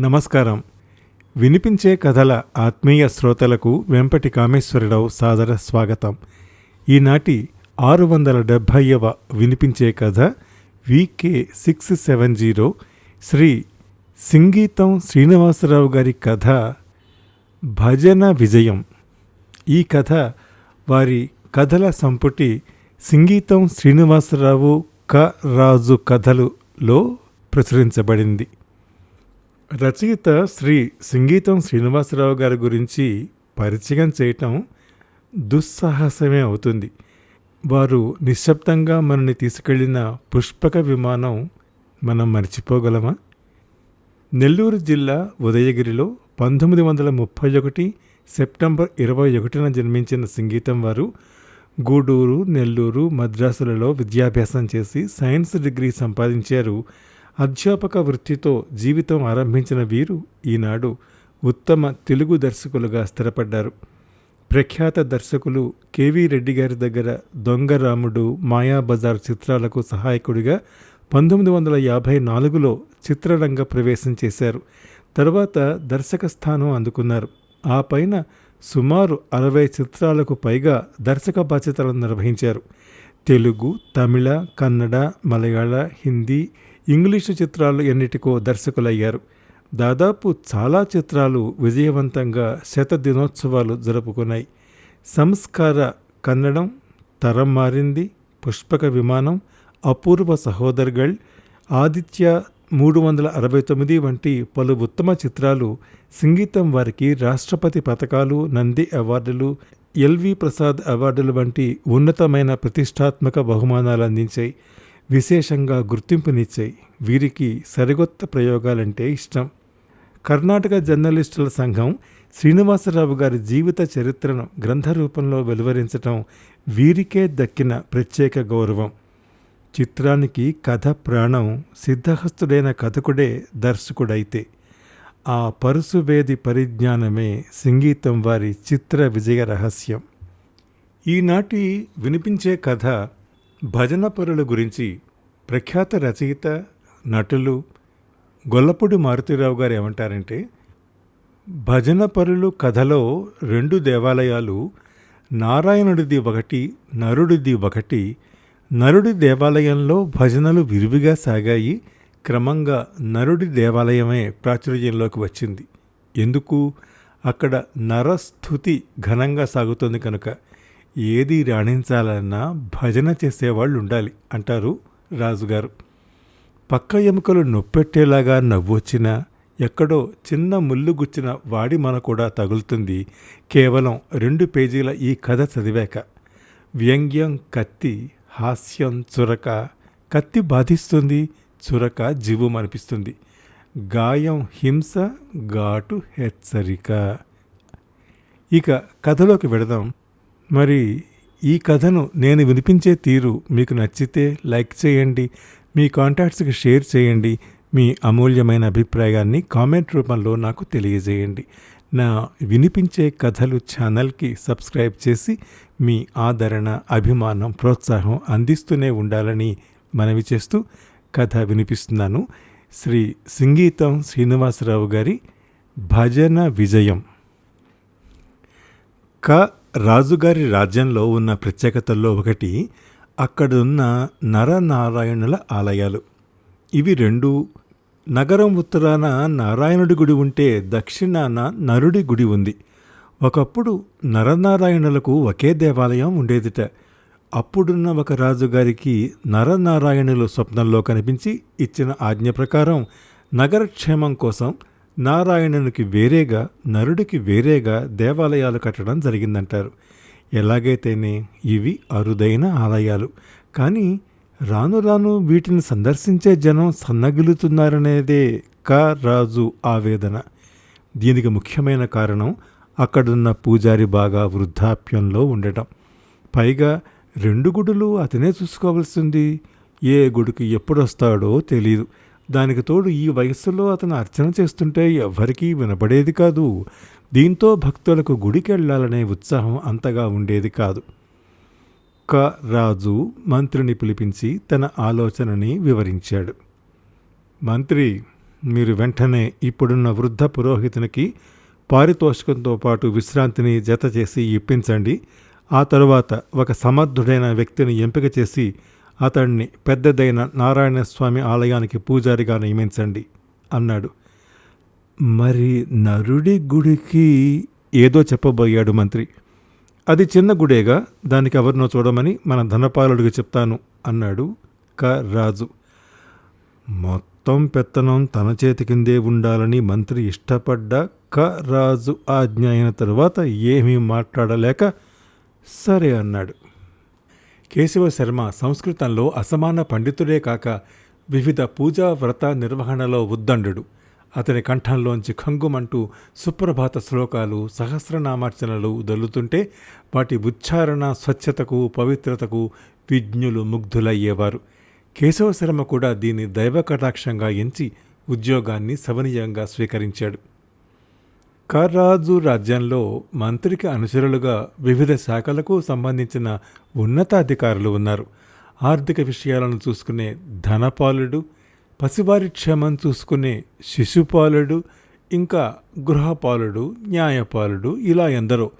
నమస్కారం. వినిపించే కథల ఆత్మీయ శ్రోతలకు వెంపటి కామేశ్వరరావు సాదర స్వాగతం. ఈనాటి ఆరు వందల డెబ్భైవ వినిపించే కథ VK six seven zero Shri Singeetam Srinivasarao గారి కథ భజన విజయం. ఈ కథ వారి కథల సంపుటి సింగీతం శ్రీనివాసరావు క రాజు కథలులో ప్రచురించబడింది. రచయిత శ్రీ సంగీతం శ్రీనివాసరావు గారి గురించి పరిచయం చేయటం దుస్సాహసమే అవుతుంది. వారు నిశ్శబ్దంగా మనని తీసుకెళ్ళిన పుష్పక విమానం మనం మర్చిపోగలమా? నెల్లూరు జిల్లా ఉదయగిరిలో పంతొమ్మిది వందల ముప్పై ఒకటి సెప్టెంబర్ ఇరవై ఒకటిన జన్మించిన సంగీతం వారు గూడూరు నెల్లూరు మద్రాసులలో విద్యాభ్యాసం చేసి సైన్స్ డిగ్రీ సంపాదించారు అధ్యాపక వృత్తితో జీవితం ఆరంభించిన వీరు ఈనాడు ఉత్తమ తెలుగు దర్శకులుగా స్థిరపడ్డారు. ప్రఖ్యాత దర్శకులు కేవీ రెడ్డి గారి దగ్గర దొంగ రాముడు మాయాబజార్ చిత్రాలకు సహాయకుడిగా పంతొమ్మిది వందల యాభై నాలుగులో చిత్రరంగ ప్రవేశం చేశారు. తర్వాత దర్శక స్థానం అందుకున్నారు. ఆ పైన సుమారు అరవై చిత్రాలకు పైగా దర్శక బాధ్యతలను నిర్వహించారు. తెలుగు తమిళ కన్నడ మలయాళ హిందీ ఇంగ్లీషు చిత్రాలు ఎన్నిటికో దర్శకులయ్యారు. దాదాపు చాలా చిత్రాలు విజయవంతంగా శత దినోత్సవాలు జరుపుకున్నాయి. సంస్కార కన్నడం తరం మారింది పుష్పక విమానం అపూర్వ సహోదర్గళ్ ఆదిత్య మూడు వందల అరవై తొమ్మిది వంటి పలు ఉత్తమ చిత్రాలు సంగీతం వారికి రాష్ట్రపతి పథకాలు నంది అవార్డులు ఎల్వి ప్రసాద్ అవార్డులు వంటి ఉన్నతమైన ప్రతిష్టాత్మక బహుమానాలు అందించాయి. విశేషంగా గుర్తింపునిచ్చాయి వీరికి సరికొత్త ప్రయోగాలంటే ఇష్టం. కర్ణాటక జర్నలిస్టుల సంఘం శ్రీనివాసరావు గారి జీవిత చరిత్రను గ్రంథ రూపంలో వెలువరించటం వీరికే దక్కిన ప్రత్యేక గౌరవం. చిత్రానికి కథ ప్రాణం సిద్ధహస్తుడైన కథకుడే దర్శకుడైతే. ఆ పరుసువేది పరిజ్ఞానమే సంగీతం వారి చిత్ర విజయ రహస్యం. ఈనాటి వినిపించే కథ భజన పరుల గురించి ప్రఖ్యాత రచయిత నటులు గొల్లపూడి మారుతిరావు గారు ఏమంటారంటే భజన పరులు కథలో రెండు దేవాలయాలు నారాయణుడిది ఒకటి నరుడిది ఒకటి నరుడి దేవాలయంలో భజనలు విరివిగా సాగాయి క్రమంగా నరుడి దేవాలయమే ప్రాచుర్యంలోకి వచ్చింది. ఎందుకు? అక్కడ నరస్థుతి ఘనంగా సాగుతుంది కనుక ఏది రాణించాలన్నా భజన చేసేవాళ్ళు ఉండాలి అంటారు రాజుగారు. పక్క ఎముకలు నొప్పెట్టేలాగా నవ్వొచ్చినా ఎక్కడో చిన్న ముళ్ళు గుచ్చిన వాడి మన కూడా తగులుతుంది. కేవలం రెండు పేజీల ఈ కథ చదివాక. వ్యంగ్యం కత్తి హాస్యం చురక. కత్తి బాధిస్తుంది చురక జీవం అనిపిస్తుంది. గాయం హింస ఘాటు హెచ్చరిక. ఇక కథలోకి వెడదాం మరి ఈ కథను నేను వినిపించే తీరు మీకు నచ్చితే లైక్ చేయండి మీ కాంటాక్ట్స్కి షేర్ చేయండి మీ అమూల్యమైన అభిప్రాయాన్ని కామెంట్ రూపంలో నాకు తెలియజేయండి. నా వినిపించే కథలు ఛానల్కి సబ్స్క్రైబ్ చేసి మీ ఆదరణ అభిమానం ప్రోత్సాహం అందిస్తూనే ఉండాలని మనవి చేస్తూ కథ వినిపిస్తున్నాను. శ్రీ సంగీతం శ్రీనివాసరావు గారి భజన విజయం. క రాజుగారి రాజ్యంలో ఉన్న ప్రత్యేకతల్లో ఒకటి అక్కడున్న నరనారాయణుల ఆలయాలు. ఇవి రెండు నగరం ఉత్తరాన నారాయణుడి గుడి ఉంటే దక్షిణాన నరుడి గుడి ఉంది. ఒకప్పుడు నరనారాయణులకు ఒకే దేవాలయం ఉండేదిట. అప్పుడున్న ఒక రాజుగారికి నరనారాయణులు స్వప్నంలో కనిపించి ఇచ్చిన ఆజ్ఞ ప్రకారం నగరక్షేమం కోసం నారాయణునికి వేరేగా నరుడికి వేరేగా దేవాలయాలు కట్టడం జరిగిందంటారు. ఎలాగైతేనే ఇవి అరుదైన ఆలయాలు. కానీ రాను రాను వీటిని సందర్శించే జనం సన్నగిలుతున్నారనేదే క రాజు ఆవేదన. దీనికి ముఖ్యమైన కారణం అక్కడున్న పూజారి బాగా వృద్ధాప్యంలో ఉండటం. పైగా రెండు గుడులు అతనే చూసుకోవాల్సింది. ఏ గుడికి ఎప్పుడొస్తాడో తెలియదు దానికి తోడు ఈ వయస్సులో అతను అర్చన చేస్తుంటే ఎవ్వరికీ వినపడేది కాదు. దీంతో భక్తులకు గుడికెళ్ళాలనే ఉత్సాహం అంతగా ఉండేది కాదు. క. రాజు మంత్రిని పిలిపించి తన ఆలోచనని వివరించాడు. మంత్రి మీరు వెంటనే ఇప్పుడున్న వృద్ధ పురోహితునికి పారితోషికంతో పాటు విశ్రాంతిని జత చేసి ఇప్పించండి. ఆ తరువాత ఒక సమర్థుడైన వ్యక్తిని ఎంపిక చేసి అతడిని పెద్దదైన నారాయణస్వామి ఆలయానికి పూజారిగా నియమించండి అన్నాడు. మరి నరుడి గుడికి ఏదో చెప్పబోయాడు మంత్రి. అది చిన్న గుడేగా దానికి ఎవరినో చూడమని మన ధనపాలుడికి చెప్తాను అన్నాడు క రాజు. మొత్తం పెత్తనం తన చేతి కిందే ఉండాలని మంత్రి ఇష్టపడ్డ క రాజు ఆజ్ఞ అయిన తరువాత ఏమీ మాట్లాడలేక సరే అన్నాడు. కేశవ శర్మ సంస్కృతంలో అసమాన పండితుడే కాక వివిధ పూజా వ్రత నిర్వహణలో ఉద్దండు అతని కంఠంలోంచి ఖంగుమంటూ సుప్రభాత శ్లోకాలు సహస్రనామార్చనలు దొల్లుతుంటే వాటి ఉచ్చారణ స్వచ్ఛతకు పవిత్రతకు విజ్ఞులు ముగ్ధులయ్యేవారు. కేశవ శర్మ కూడా దీన్ని దైవ కటాక్షంగా ఎంచి ఉద్యోగాన్ని సవనీయంగా స్వీకరించాడు. కర్రాజు రాజ్యంలో మంత్రికి అనుచరులుగా వివిధ శాఖలకు సంబంధించిన ఉన్నతాధికారులు ఉన్నారు. ఆర్థిక విషయాలను చూసుకునే ధనపాలుడు పసివారి క్షేమం చూసుకునే శిశుపాలుడు ఇంకా గృహపాలుడు న్యాయపాలుడు ఇలా ఎందరో.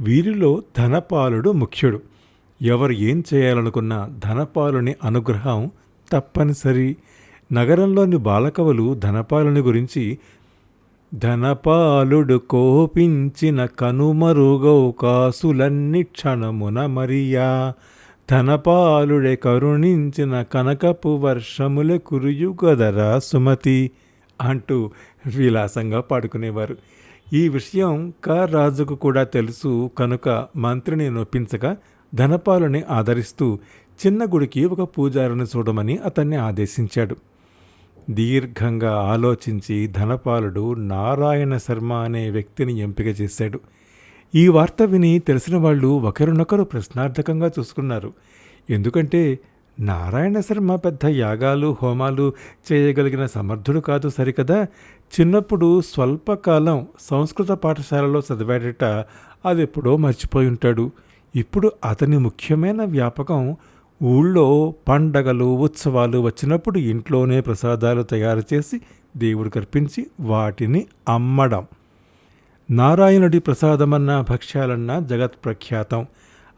వీరిలో ధనపాలుడు ముఖ్యుడు. ఎవరు ఏం చేయాలనుకున్నా ధనపాలుని అనుగ్రహం తప్పనిసరి. నగరంలోని బాలకవులు ధనపాలుని గురించి ధనపాలుడు కోపించిన కనుమరుగౌకాసులన్ని క్షణమున మరియా. ధనపాలుడే కరుణించిన కనకపు వర్షముల కురుయుగదరా సుమతి అంటూ విలాసంగా పాడుకునేవారు. ఈ విషయం క రాజుకు కూడా తెలుసు. కనుక మంత్రిని నొప్పించగా ధనపాలుని ఆదరిస్తూ చిన్న గుడికి ఒక పూజారిని చూడమని అతన్ని ఆదేశించాడు. దీర్ఘంగా ఆలోచించి ధనపాలుడు నారాయణ శర్మ అనే వ్యక్తిని ఎంపిక చేశాడు. ఈ వార్త విని తెలిసిన వాళ్ళు ఒకరినొకరు ప్రశ్నార్థకంగా చూసుకున్నారు. ఎందుకంటే నారాయణ శర్మ పెద్ద యాగాలు హోమాలు చేయగలిగిన సమర్థుడు కాదు సరికదా? చిన్నప్పుడు స్వల్పకాలం సంస్కృత పాఠశాలలో చదివాడట అది ఎప్పుడో మర్చిపోయి ఉంటాడు. ఇప్పుడు అతని ముఖ్యమైన వ్యాపకం ఊళ్ళో పండగలు ఉత్సవాలు వచ్చినప్పుడు ఇంట్లోనే ప్రసాదాలు తయారు చేసి దేవుడు కర్పించి వాటిని అమ్మడం. నారాయణుడి ప్రసాదమన్నా భక్ష్యాలన్నా జగత్ ప్రఖ్యాతం.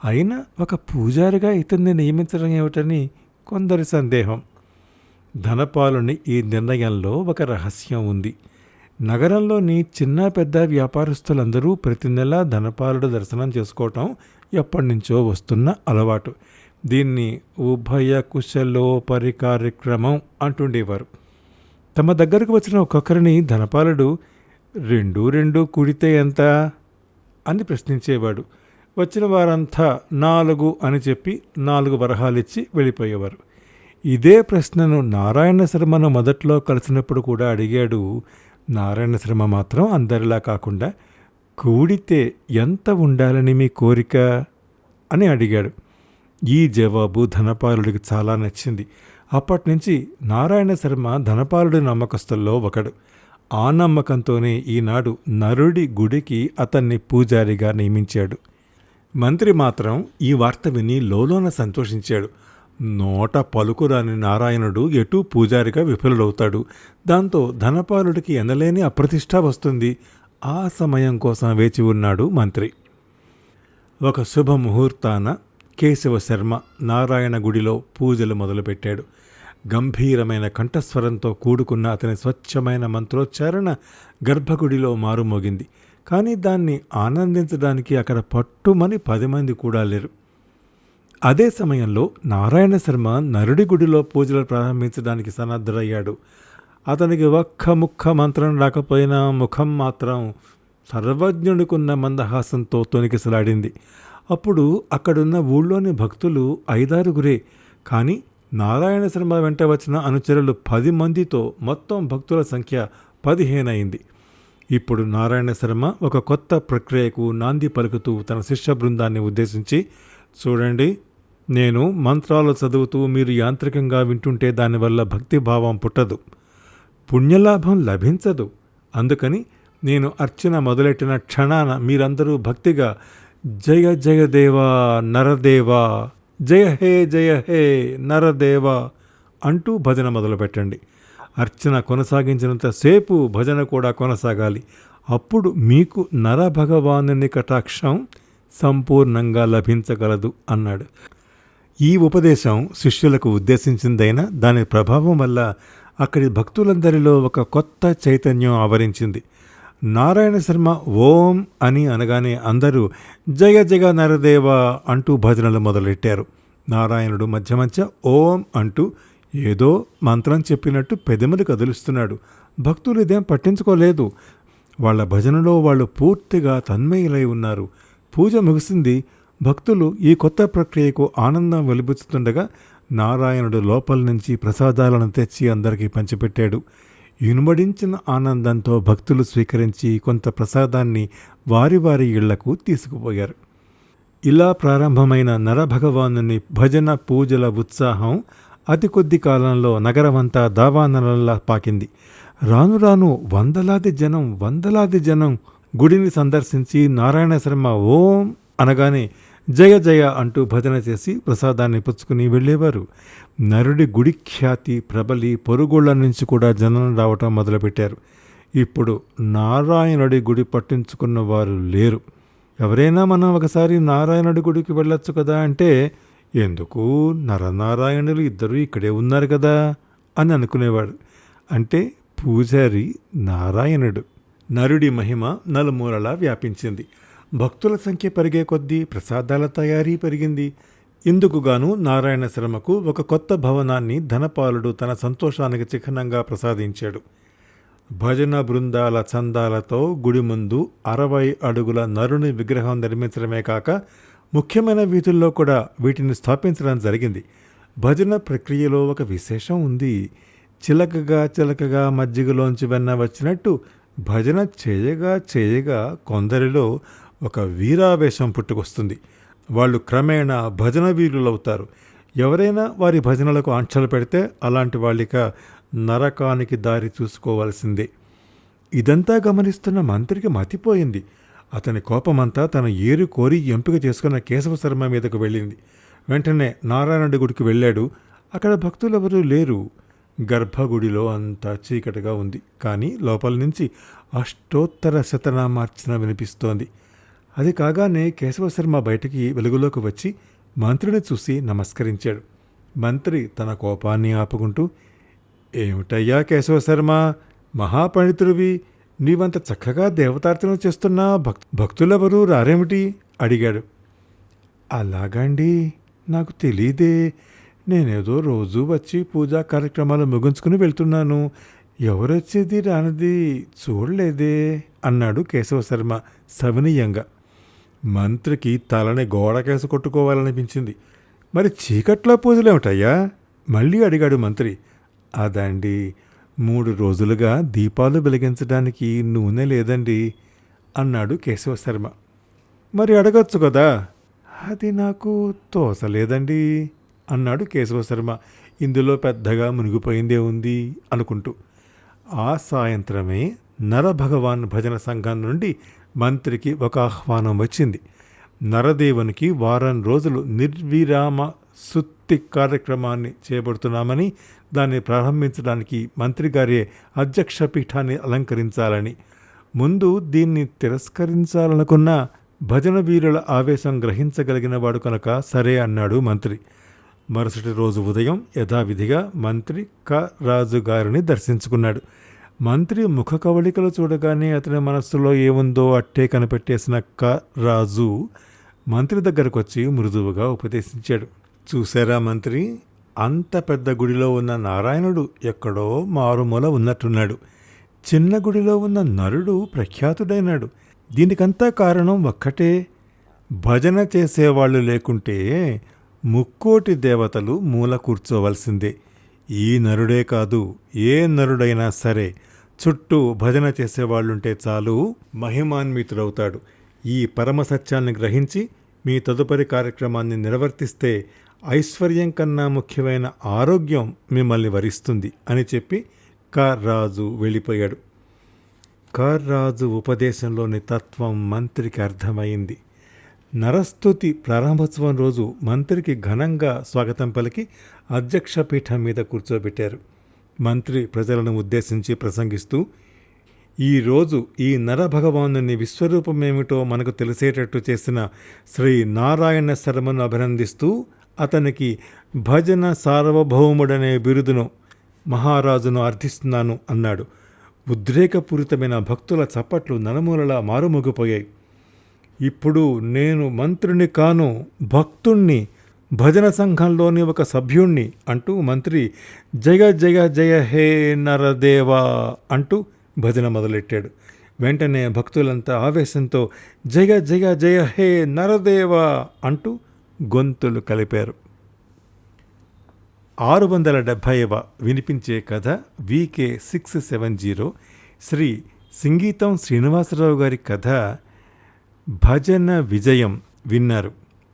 అయినా ఒక పూజారిగా ఇతన్ని నియమించడం ఏమిటని కొందరి సందేహం. ధనపాలుని ఈ నిర్ణయంలో ఒక రహస్యం ఉంది. నగరంలోని చిన్న పెద్ద వ్యాపారస్తులందరూ ప్రతి నెల ధనపాలుడు దర్శనం చేసుకోవటం ఎప్పటినుంచో వస్తున్న అలవాటు. దీన్ని ఉభయ కుశలోపరి కార్యక్రమం అంటుండేవారు. తమ దగ్గరకు వచ్చిన ఒక్కొక్కరిని ధనపాలుడు రెండు రెండు కుడితే ఎంత? అని ప్రశ్నించేవాడు. వచ్చిన వారంతా నాలుగు అని చెప్పి నాలుగు వరహాలిచ్చి వెళ్ళిపోయేవారు. ఇదే ప్రశ్నను నారాయణ శర్మను మొదట్లో కలిసినప్పుడు కూడా అడిగాడు. నారాయణ శర్మ మాత్రం అందరిలా కాకుండా కూడితే ఎంత ఉండాలని మీ కోరిక? అని అడిగాడు. ఈ జవాబు ధనపాలుడికి చాలా నచ్చింది. అప్పటి నుంచి నారాయణ శర్మ ధనపాలుడి నమ్మకస్తుల్లో ఒకడు. ఆ నమ్మకంతోనే ఈనాడు నరుడి గుడికి అతన్ని పూజారిగా నియమించాడు. మంత్రి మాత్రం ఈ వార్త విని లోలోన సంతోషించాడు. నోట పలుకురాని నారాయణుడు ఎటూ పూజారిగా విఫలుడవుతాడు. దాంతో ధనపాలుడికి ఎనలేని అప్రతిష్ట వస్తుంది. ఆ సమయం కోసం వేచి ఉన్నాడు మంత్రి. ఒక శుభముహూర్తాన కేశవ శర్మ నారాయణ గుడిలో పూజలు మొదలుపెట్టాడు. గంభీరమైన కంఠస్వరంతో కూడుకున్న అతని స్వచ్ఛమైన మంత్రోచ్చారణ గర్భగుడిలో మారుమోగింది. కానీ దాన్ని ఆనందించడానికి అక్కడ పట్టుమని పది మంది కూడా లేరు. అదే సమయంలో నారాయణ శర్మ నరుడి గుడిలో పూజలు ప్రారంభించడానికి సన్నద్ధుడయ్యాడు. అతనికి ఒక్క ముక్క మంత్రం రాకపోయినా ముఖం మాత్రం సర్వజ్ఞుడికున్న మందహాసంతో తొనికిసలాడింది. అప్పుడు అక్కడున్న ఊళ్ళోని భక్తులు ఐదారుగురే కానీ నారాయణ శర్మ వెంట వచ్చిన అనుచరులు పది మందితో మొత్తం భక్తుల సంఖ్య పదిహేనయింది. ఇప్పుడు నారాయణ శర్మ ఒక కొత్త ప్రక్రియకు నాంది పలుకుతూ తన శిష్య బృందాన్ని ఉద్దేశించి చూడండి నేను మంత్రాలు చదువుతూ మీరు యాంత్రికంగా వింటుంటే దానివల్ల భక్తిభావం పుట్టదు. పుణ్యలాభం లభించదు. అందుకని నేను అర్చన మొదలెట్టిన క్షణాన మీరందరూ భక్తిగా జయ జయదేవ నరదేవ నరదేవా జయ హే జయ హే నరదేవ అంటూ భజన మొదలుపెట్టండి. అర్చన కొనసాగించినంతసేపు భజన కూడా కొనసాగాలి. అప్పుడు మీకు నరభగవానుని కటాక్షం సంపూర్ణంగా లభించగలదు అన్నాడు. ఈ ఉపదేశం శిష్యులకు ఉద్దేశించిందైనా దాని ప్రభావం వల్ల అక్కడి భక్తులందరిలో ఒక కొత్త చైతన్యం ఆవరించింది. నారాయణ శర్మ ఓం అని అనగానే అందరూ జయ జగ నరదేవ అంటూ భజనలు మొదలెట్టారు. నారాయణుడు మధ్య మధ్య ఓం అంటూ ఏదో మంత్రం చెప్పినట్టు పెదములు కదులుస్తున్నాడు. భక్తులు ఇదేం పట్టించుకోలేదు. వాళ్ళ భజనలో వాళ్ళు పూర్తిగా తన్మయులై ఉన్నారు. పూజ ముగిసింది. భక్తులు ఈ కొత్త ప్రక్రియకు ఆనందం వెలిబుచ్చుతుండగా నారాయణుడు లోపల నుంచి ప్రసాదాలను తెచ్చి అందరికీ పంచిపెట్టాడు. ఇనుమడించిన ఆనందంతో భక్తులు స్వీకరించి కొంత ప్రసాదాన్ని వారి వారి ఇళ్ళకు తీసుకుపోయారు. ఇలా ప్రారంభమైన నరభగవానుని భజన పూజల ఉత్సాహం అతి కొద్ది కాలంలో నగరమంతా దావానలంలా పాకింది. రాను రాను వందలాది జనం వందలాది జనం గుడిని సందర్శించి నారాయణ శర్మ ఓం అనగానే జయ జయ అంటూ భజన చేసి ప్రసాదాన్ని పుచ్చుకుని వెళ్ళేవారు. నరుడి గుడి ఖ్యాతి ప్రబలి పొరుగుళ్ళ నుంచి కూడా జనం రావటం మొదలుపెట్టారు. ఇప్పుడు నారాయణుడి గుడి పట్టించుకున్న వారు లేరు. ఎవరైనా మనం ఒకసారి నారాయణుడి గుడికి వెళ్ళొచ్చు కదా అంటే ఎందుకు నరనారాయణులు ఇద్దరు ఇక్కడే ఉన్నారు కదా అని అనుకునేవాడు అంటే పూజారి నారాయణుడు. నరుడి మహిమ నలుమూలలా వ్యాపించింది. భక్తుల సంఖ్య పెరిగే కొద్దీ ప్రసాదాల తయారీ పెరిగింది. ఇందుకుగాను నారాయణ శర్మకు ఒక కొత్త భవనాన్ని ధనపాలుడు తన సంతోషానికి చిహ్నంగా ప్రసాదించాడు. భజన బృందాల చందాలతో గుడి ముందు అరవై అడుగుల నరుని విగ్రహం నిర్మించడమే కాక ముఖ్యమైన వీధుల్లో కూడా వీటిని స్థాపించడం జరిగింది. భజన ప్రక్రియలో ఒక విశేషం ఉంది. చిలకగా చిలకగా మజ్జిగలోంచి వెన్న వచ్చినట్టు భజన చేయగా చేయగా కొందరిలో ఒక వీరావేశం పుట్టుకొస్తుంది. వాళ్ళు క్రమేణా భజన వీరులవుతారు ఎవరైనా వారి భజనలకు ఆంక్షలు పెడితే అలాంటి వాళ్ళిక నరకానికి దారి చూసుకోవాల్సిందే. ఇదంతా గమనిస్తున్న మంత్రికి మతిపోయింది. అతని కోపమంతా తన ఏరు కోరి ఎంపిక చేసుకున్న కేశవ శర్మ మీదకు వెళ్ళింది. వెంటనే నారాయణుడి గుడికి వెళ్ళాడు. అక్కడ భక్తులెవరూ లేరు. గర్భగుడిలో అంతా చీకటిగా ఉంది. కానీ లోపల నుంచి అష్టోత్తర శతనామార్చన వినిపిస్తోంది. అది కాగానే కేశవశర్మ బయటికి వెలుగులోకి వచ్చి మంత్రిని చూసి నమస్కరించాడు. మంత్రి తన కోపాన్ని ఆపుకుంటూ ఏమిటయ్యా కేశవశర్మ మహాపండితుడివి. నీవంత చక్కగా దేవతార్చన చేస్తున్నా భక్ భక్తులెవరూ రారేమిటి? అడిగాడు. అలాగండి నాకు తెలియదే నేనేదో రోజు వచ్చి పూజా కార్యక్రమాలు ముగించుకుని వెళ్తున్నాను. ఎవరొచ్చేది రానిది చూడలేదే అన్నాడు కేశవశర్మ సవినీయంగా. మంత్రికి తలని గోడకేసి కొట్టుకోవాలనిపించింది. మరి చీకట్లో పూజలేమిటయ్యా? మళ్ళీ అడిగాడు మంత్రి. అదండి మూడు రోజులుగా దీపాలు వెలిగించడానికి నూనె లేదండి అన్నాడు కేశవశర్మ. మరి అడగచ్చు కదా? అది నాకు తోసలేదండి అన్నాడు కేశవశర్మ. ఇందులో పెద్దగా మునిగిపోయిందే ఉంది అనుకుంటూ. ఆ సాయంత్రమే నరభగవాన్ భజన సంఘం నుండి మంత్రికి ఒక ఆహ్వానం వచ్చింది. నరదేవునికి వారం రోజులు నిర్విరామ సుత్తి కార్యక్రమాన్ని చేపడుతున్నామని దాన్ని ప్రారంభించడానికి మంత్రి గారే అధ్యక్ష పీఠాన్ని అలంకరించాలని. ముందు దీన్ని తిరస్కరించాలనుకున్న భజన వీరుల ఆవేశం గ్రహించగలిగిన వాడు కనుక సరే అన్నాడు మంత్రి. మరుసటి రోజు ఉదయం యథావిధిగా మంత్రి క రాజు గారిని దర్శించుకున్నాడు. మంత్రి ముఖ కవళికలు చూడగానే అతని మనస్సులో ఏముందో అట్టే కనిపెట్టేసిన క రాజు మంత్రి దగ్గరకు వచ్చి మృదువుగా ఉపదేశించాడు. చూసారా మంత్రి అంత పెద్ద గుడిలో ఉన్న నారాయణుడు ఎక్కడో మారుమూల ఉన్నట్టున్నాడు. చిన్న గుడిలో ఉన్న నరుడు ప్రఖ్యాతుడైనాడు. దీనికంతా కారణం ఒక్కటే భజన చేసేవాళ్ళు లేకుంటే ముక్కోటి దేవతలు మూల కూర్చోవలసిందే. ఈ నరుడే కాదు ఏ నరుడైనా సరే చుట్టూ భజన చేసేవాళ్ళుంటే చాలు మహిమాన్వితుడవుతాడు. ఈ పరమ సత్యాన్ని గ్రహించి మీ తదుపరి కార్యక్రమాన్ని నిర్వర్తిస్తే ఐశ్వర్యం కన్నా ముఖ్యమైన ఆరోగ్యం మిమ్మల్ని వరిస్తుంది అని చెప్పి కార్రాజు వెళ్ళిపోయాడు. కార్రాజు ఉపదేశంలోని తత్వం మంత్రికి అర్థమైంది. నరస్తుతి ప్రారంభోత్సవం రోజు మంత్రికి ఘనంగా స్వాగతం పలికి అధ్యక్ష పీఠం మీద కూర్చోబెట్టారు. మంత్రి ప్రజలను ఉద్దేశించి ప్రసంగిస్తూ ఈరోజు ఈ నరభగవానుని విశ్వరూపమేమిటో మనకు తెలిసేటట్టు చేసిన శ్రీ నారాయణ శర్మను అభినందిస్తూ అతనికి భజన సార్వభౌముడనే బిరుదును మహారాజును అర్థిస్తున్నాను అన్నాడు. ఉద్రేకపూరితమైన భక్తుల చప్పట్లు నలుమూలలా మారుమోగిపోయాయి. ఇప్పుడు నేను మంత్రిని కాను భక్తుణ్ణి భజన సంఘంలోని ఒక సభ్యుణ్ణి అంటూ మంత్రి జయ జయ జయ హే నరదేవా అంటూ భజన మొదలెట్టాడు. వెంటనే భక్తులంతా ఆవేశంతో జయ జయ జయ హే నరదేవా అంటూ గొంతులు కలిపారు. ఆరు వందల డెబ్భైవ వినిపించే కథ VK six seven zero Shri Singeetam Srinivasarao గారి కథ భజన విజయం విన్నారు.